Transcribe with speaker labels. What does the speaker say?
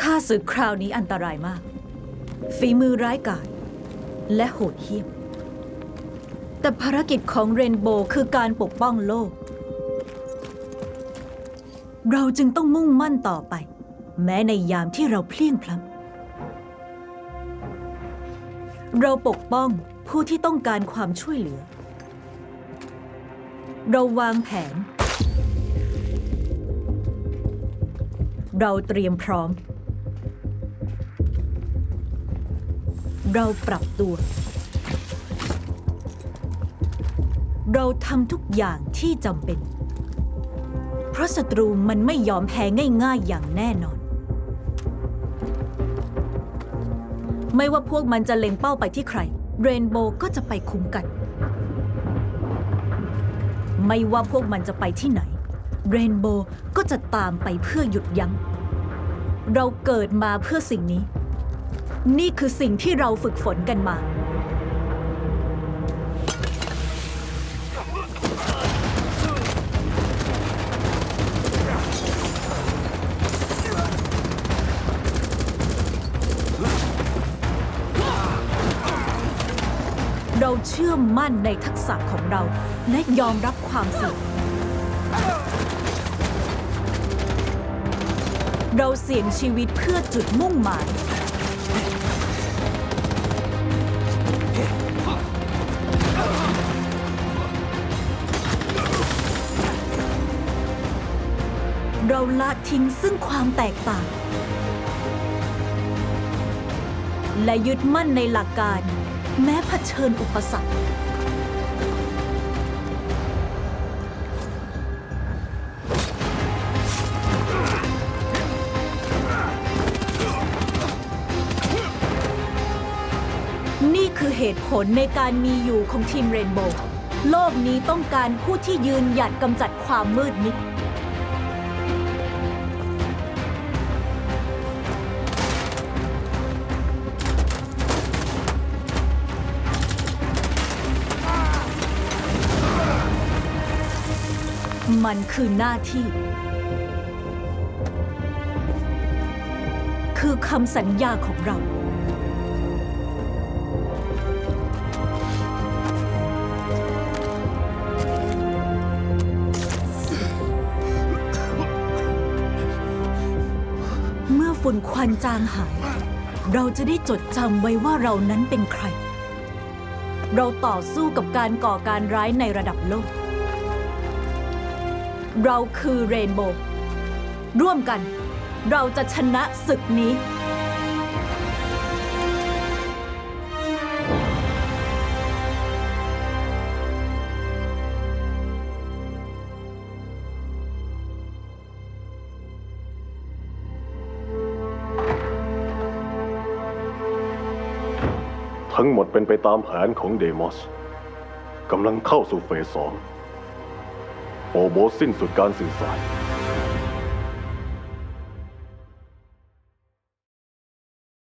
Speaker 1: ข้าศึกคราวนี้อันตรายมาก ฝีมือร้ายกาจและโหดเหี้ยม แต่ภารกิจของเรนโบว์คือการปกป้องโลก เราจึงต้องมุ่งมั่นต่อไป แม้ในยามที่เราเพลียงพล้ำเราปกป้องผู้ที่ต้องการความช่วยเหลือ เราวางแผน เราเตรียมพร้อม เราปรับตัว เราทำทุกอย่างที่จำเป็น เพราะศัตรูมันไม่ยอมแพ้ง่ายๆอย่างแน่นอน ไม่ว่าพวกมันจะเล็งเป้าไปที่ใคร เรนโบว์ก็จะไปคุ้มกัน ไม่ว่าพวกมันจะไปที่ไหน เรนโบว์ก็จะตามไปเพื่อหยุดยัง้ง เราเกิดมาเพื่อสิ่งนี้ นี่คือสิ่งที่เราฝึกฝนกันมา เราเชื่อมั่นในทักษะของเรา และยอมรับความเสี่ยงเราเสี่ยงชีวิตเพื่อจุดมุ่งหมาย เราละทิ้งซึ่งความแตกต่าง และยึดมั่นในหลักการ แม้เผชิญอุปสรรค นี่คือเหตุผลในการมีอยู่ของทีมเรนโบว์โลกนี้ต้องการผู้ที่ยืนหยัดกำจัดความมืดมิด มันคือหน้าที่ คือคำสัญญาของเรา เมื่อฝุ่นควันจางหาย เราจะได้จดจำไว้ว่าเรานั้นเป็นใคร เราต่อสู้กับการก่อการร้ายในระดับโลก เราคือเรนโบว์ร่วมกัน เราจะชนะศึกนี้
Speaker 2: ทั้งหมดเป็นไปตามแผนของเดมอสกำลังเข้าสู่เฟสสอง โฟโบสสิ้นสุดการสื่อสาร